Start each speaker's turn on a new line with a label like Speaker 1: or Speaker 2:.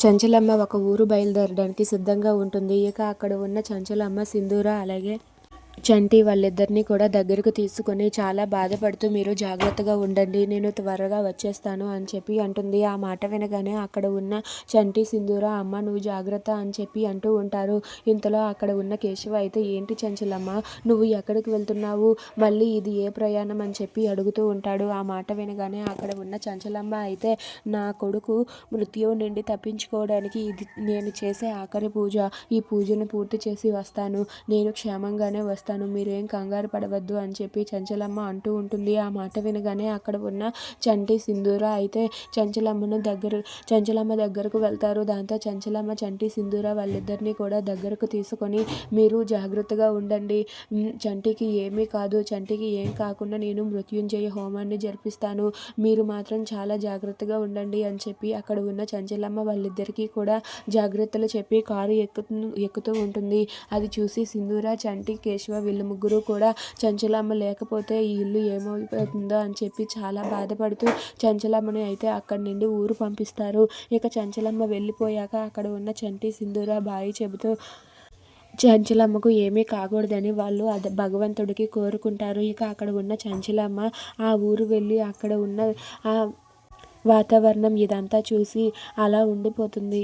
Speaker 1: చంచలమ్మ ఒక ఊరు బయలుదేరడానికి సిద్ధంగా ఉంటుంది. ఇక అక్కడ ఉన్న చంచలమ్మ సింధూర అలాగే చంటి వాళ్ళిద్దరినీ కూడా దగ్గరకు తీసుకొని చాలా బాధపడుతూ మీరు జాగ్రత్తగా ఉండండి నేను త్వరగా వచ్చేస్తాను అని చెప్పి అంటుంది. ఆ మాట వినగానే అక్కడ ఉన్న చంటి సింధూర అమ్మ నువ్వు జాగ్రత్త అని చెప్పి అంటూ ఉంటారు. ఇంతలో అక్కడ ఉన్న కేశవ అయితే ఏంటి చంచలమ్మ నువ్వు ఎక్కడికి వెళ్తున్నావు? మళ్ళీ ఇది ఏ ప్రయాణం? అని చెప్పి అడుగుతూ ఉంటాడు. ఆ మాట వినగానే అక్కడ ఉన్న చంచలమ్మ అయితే నా కొడుకు మృత్యువు నుండి తప్పించుకోవడానికి ఇది నేను చేసే ఆఖరి పూజ. ఈ పూజను పూర్తి చేసి వస్తాను. నేను క్షేమంగానే వస్తాను మీరేం కంగారు పడవద్దు అని చెప్పి చంచలమ్మ అంటూ ఉంటుంది. ఆ మాట వినగానే అక్కడ ఉన్న చంటి సింధూర అయితే చంచలమ్మను దగ్గర చంచలమ్మ దగ్గరకు వెళ్తారు. దాంతో చంచలమ్మ చంటి సింధూర వాళ్ళిద్దరినీ కూడా దగ్గరకు తీసుకొని మీరు జాగ్రత్తగా ఉండండి. చంటికి ఏమీ కాదు. చంటికి ఏం కాకుండా నేను మృత్యుంజయ హోమాన్ని జరిపిస్తాను. మీరు మాత్రం చాలా జాగ్రత్తగా ఉండండి అని చెప్పి అక్కడ ఉన్న చంచలమ్మ వాళ్ళిద్దరికీ కూడా జాగ్రత్తలు చెప్పి కారు ఎక్కుతూ ఎక్కుతూ ఉంటుంది. అది చూసి సింధూర చంటి కేశవ వీళ్ళు ముగ్గురు కూడా చంచలమ్మ లేకపోతే ఈ ఇల్లు ఏమైపోతుందో అని చెప్పి చాలా బాధపడుతూ చంచలమ్మని అయితే అక్కడి నుండి ఊరు పంపిస్తారు. ఇక చంచలమ్మ వెళ్ళిపోయాక అక్కడ ఉన్న చంటి సింధూర బాయి చెబుతూ చంచలమ్మకు ఏమీ కాకూడదని వాళ్ళు అది భగవంతుడికి కోరుకుంటారు. ఇక అక్కడ ఉన్న చంచలమ్మ ఆ ఊరు వెళ్ళి అక్కడ ఉన్న ఆ వాతావరణం ఇదంతా చూసి అలా ఉండిపోతుంది.